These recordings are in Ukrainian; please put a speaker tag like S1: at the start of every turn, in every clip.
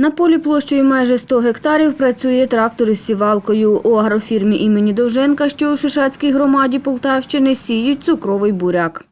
S1: На полі площею майже 100 гектарів працює трактор із сівалкою. У агрофірмі імені Довженка, що у Шишацькій громаді Полтавщини, сіють цукровий буряк.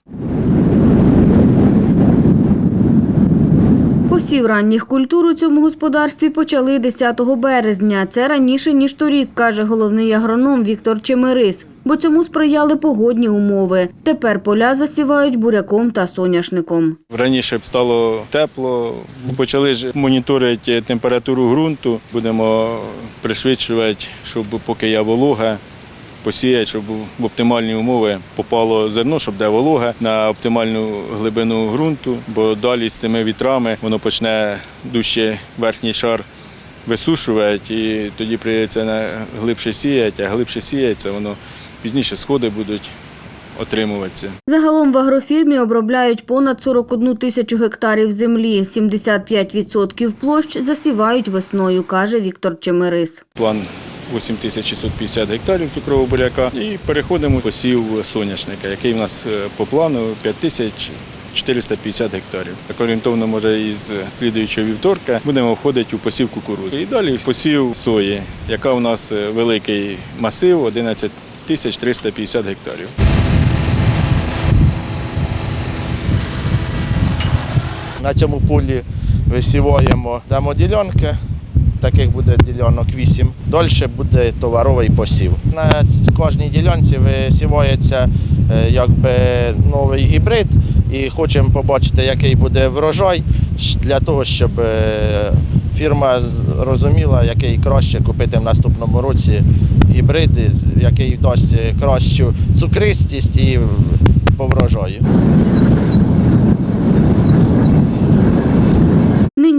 S1: Посів ранніх культур у цьому господарстві почали 10 березня. Це раніше, ніж торік, каже головний агроном Віктор Чемерис, бо цьому сприяли погодні умови. Тепер поля засівають буряком та соняшником.
S2: Раніше б стало тепло, почали ж моніторити температуру ґрунту. Будемо пришвидшувати, щоб поки є волога, посіяти, щоб в оптимальні умови попало зерно, щоб де волога на оптимальну глибину ґрунту, бо далі з цими вітрами воно почне дужче верхній шар висушувати, і тоді прийдеться на глибше сіяти, а глибше сіяється, воно пізніше сходи будуть отримуватися.
S1: Загалом в агрофірмі обробляють понад 41 тисячу гектарів землі. 75% площ засівають весною, каже Віктор Чемерис.
S2: План 8650 гектарів цукрового буряка і переходимо посів соняшника, який в нас е, по плану 5450 гектарів. Так орієнтовно, може, із слідуючого вівторка будемо входити у посів кукурудзи. І далі посів сої, яка у нас е, великий масив 11 350 гектарів.
S3: На цьому полі висіваємо демоділянки, таких буде ділянок 8. Далі буде товаровий посів. На кожній ділянці висівається е, якби новий гібрид і хочемо побачити, який буде врожай для того, щоб е, фірма розуміла, який краще купити в наступному році гібрид, який дасть кращу цукристість і по врожаю.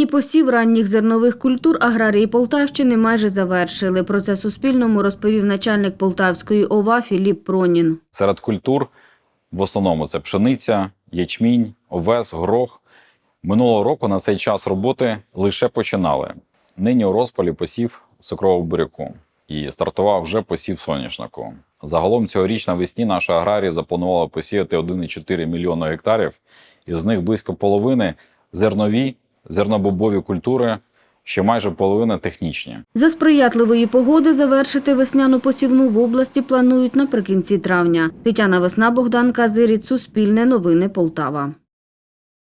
S1: Посів ранніх зернових культур аграрії Полтавщини майже завершили. Про це Суспільному розповів начальник Полтавської ОВА Філіп Пронін.
S4: Серед культур в основному це пшениця, ячмінь, овес, горох. Минулого року на цей час роботи лише починали. Нині у розпалі посів цукрового буряку і стартував вже посів соняшнику. Загалом цьогоріч навесні наші аграрії запланували посіяти 1,4 мільйона гектарів, із них близько половини зернові, зернобобові культури, ще майже половина технічні.
S1: За сприятливої погоди завершити весняну посівну в області планують наприкінці травня. Тетяна Весна, Богдан Казиріт, Суспільне новини Полтава.